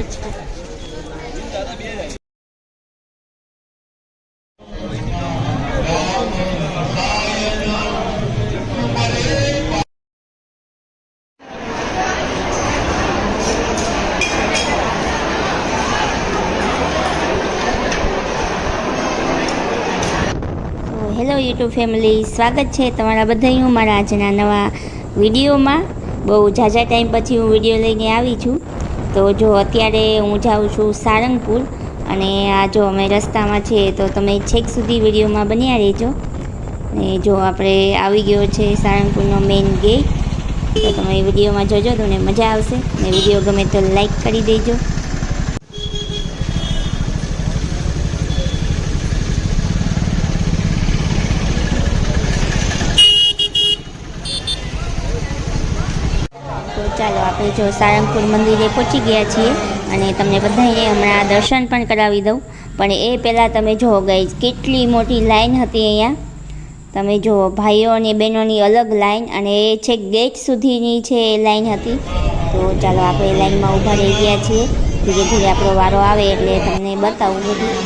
Hello YouTube family, સ્વાગત છે તમારા બધાનું મારા આજના નવા વિડીયોમાં. બહુ ઝાઝા ટાઈમ પછી હું વીડિયો લઈને આવી છું. તો જો અત્યારે હું જાઉં છું સારંગપુર અને આ જો અમે રસ્તામાં છીએ તો તમે છેક સુધી વિડીયોમાં બન્યા રહેજો. ને જો આપણે આવી ગયો છે સારંગપુરનો મેઇન ગેટ, તો તમે વિડીયોમાં જોજો તમને મજા આવશે. ને વીડિયો ગમે તો લાઈક કરી દેજો તો ચાલો આપણે જો સારંગપુર મંદિરે પહોંચી ગયા છીએ અને તમને બધાને હમણાં દર્શન પણ કરાવી દઉં. પણ એ પહેલાં તમે જુઓ ગઈ કેટલી મોટી લાઈન હતી અહીંયા. તમે જુઓ, ભાઈઓ અને બહેનોની અલગ લાઈન અને એ છેક ગેટ સુધીની છે એ લાઈન હતી. તો ચાલો આપણે લાઈનમાં ઊભા રહી ગયા છીએ. ધીરે ધીરે આપણો વારો આવે એટલે તમને બતાવું બધું.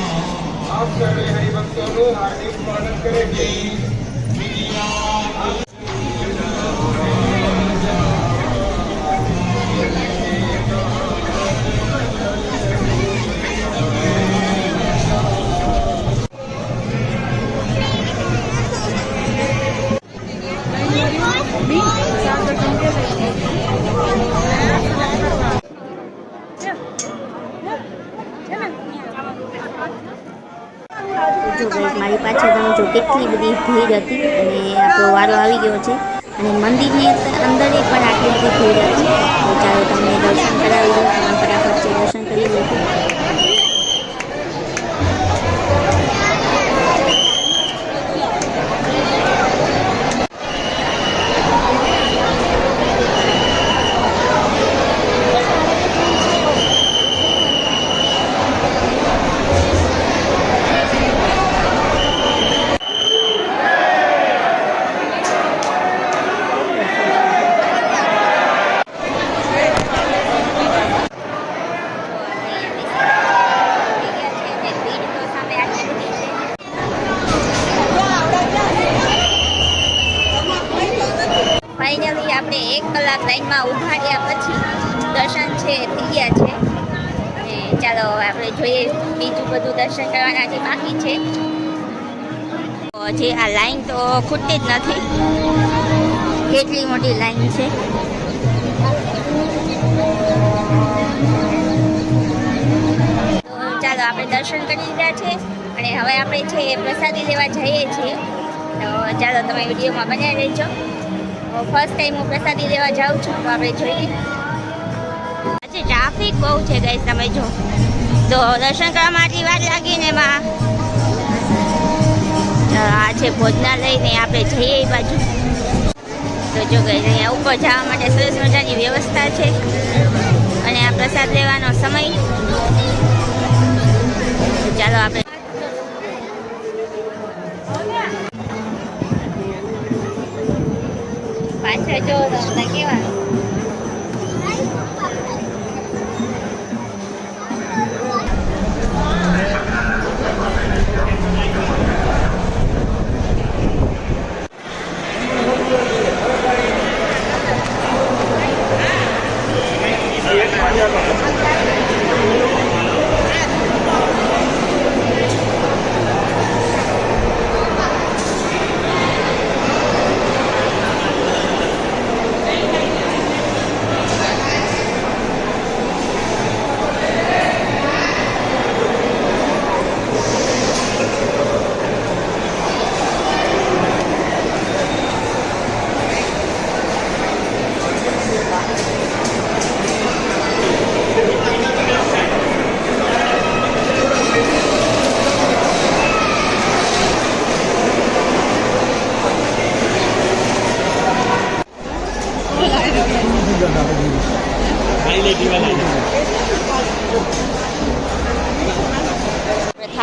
છે જો મારી પાછળ તમે જો કેટલી બધી ભીડ હતી અને આપણો વારો આવી ગયો છે. અને મંદિરની અંદર પણ આટલી બધી ભીડ હતી. તો ચાલો તમને દર્શન કરાવી દઉં. ફટાફટ દર્શન કરી લેજો ફાઇનલી આપણે એક કલાક લાઈનમાં ઊભા પછી દર્શન છે, થઈ ગયા છે. ચાલો આપણે જોઈએ બીજું બધું દર્શન કરવાના જે બાકી છે. જે આ લાઈન તો ખૂટતી જ નથી. કેટલી મોટી લાઈન છે. ચાલો આપણે દર્શન કરી લીધા છે અને હવે આપણે છે પ્રસાદી લેવા જઈએ છીએ, તો ચાલો તમે વિડીયોમાં બન્યા રહેજો. ફર્સ્ટ ટાઈમ હું પ્રસાદી લેવા જાઉં છું, તો આપણે જોઈએ. આજે ટ્રાફિક બહુ છે ગઈ તમે જો. તો દર્શન કરવા માટે વાર લાગી ને એમાં. આ છે ભોજનાલય ને આપણે જઈએ એ બાજુ. તો જો ગઈ અહીંયા ઉપર જવા માટે સરસ મજાની વ્યવસ્થા છે. અને આ પ્રસાદ લેવાનો સમય. ચાલો આપણે પાછળ જો તમને કેવા આપણે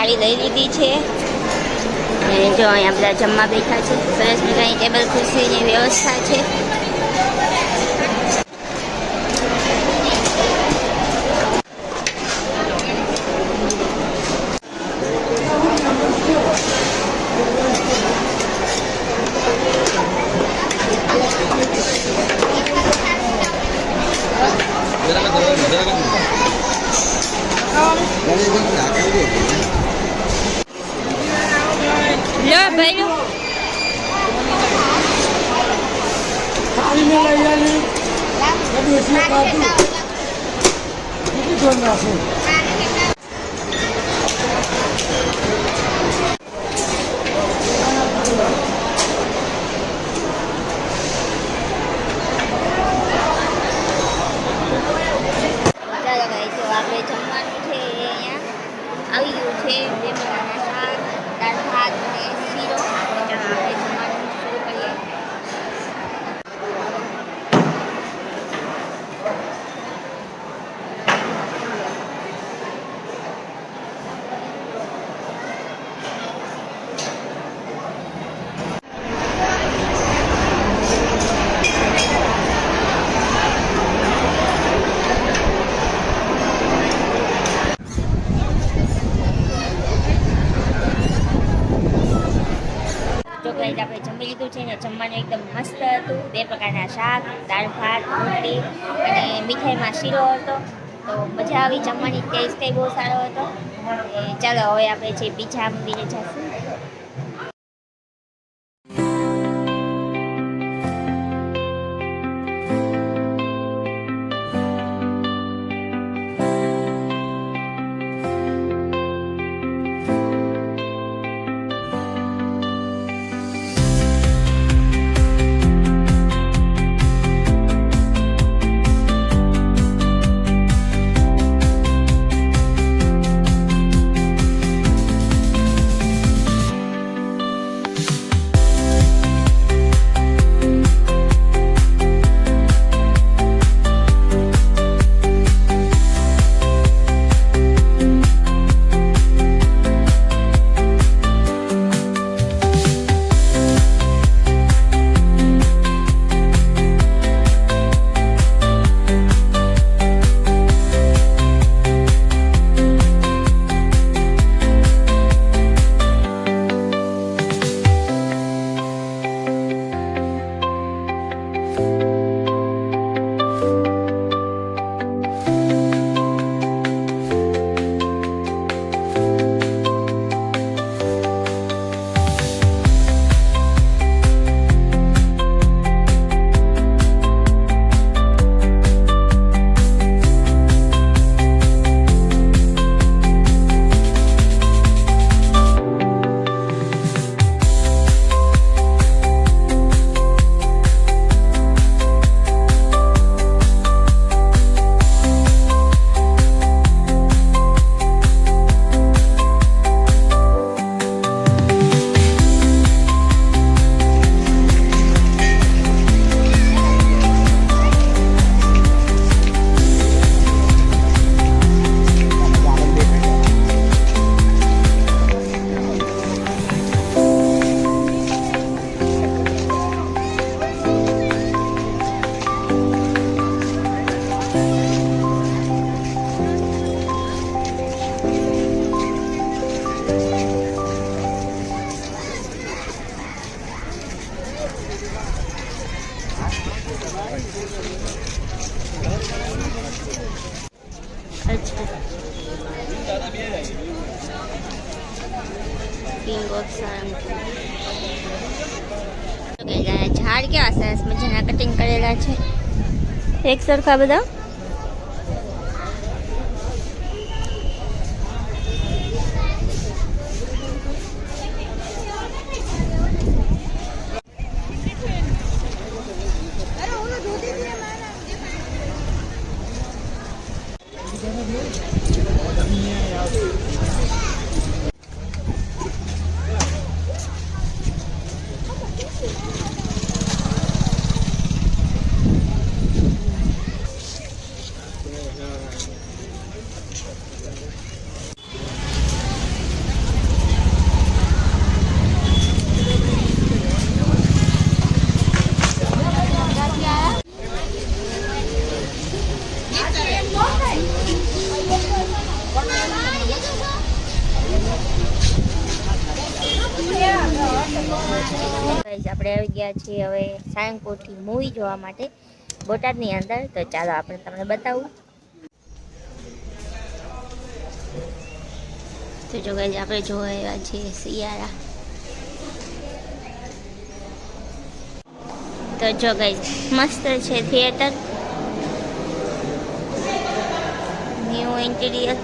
થાળી લઈ લીધી છે અને જો અહીંયા બધા જમવા બેઠા છે સરસ મજાની ટેબલ ખુરશીની વ્યવસ્થા છે Jangan lupa ભર્યું જમવાનું એકદમ મસ્ત હતું. બે પ્રકારના શાક, દાળ, ભાત, રોટલી અને મીઠાઈમાં શીરો હતો. તો મજા આવી. જમવાની ટેસ્ટ બહુ સારો હતો. ચાલો, હવે આપણે જે બીજા મંદિરે જઈશું એક સરખા બધા? ગાઈઝ આપણે આવી ગયા છીએ હવે સાયંકોઠી મૂવી જોવા માટે બોટાદની અંદર. તો ચાલો આપણે તમને બતાવું. તો જો ગાઈઝ આપણે જોવા આવ્યા છીએ શિયાળા. તો જો ગાઈઝ મસ્ત છે થિયેટર ન્યૂ ઇન્ટિરિયર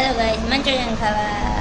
ચાલો ગાઈઝ મંચુરિયન ખાવા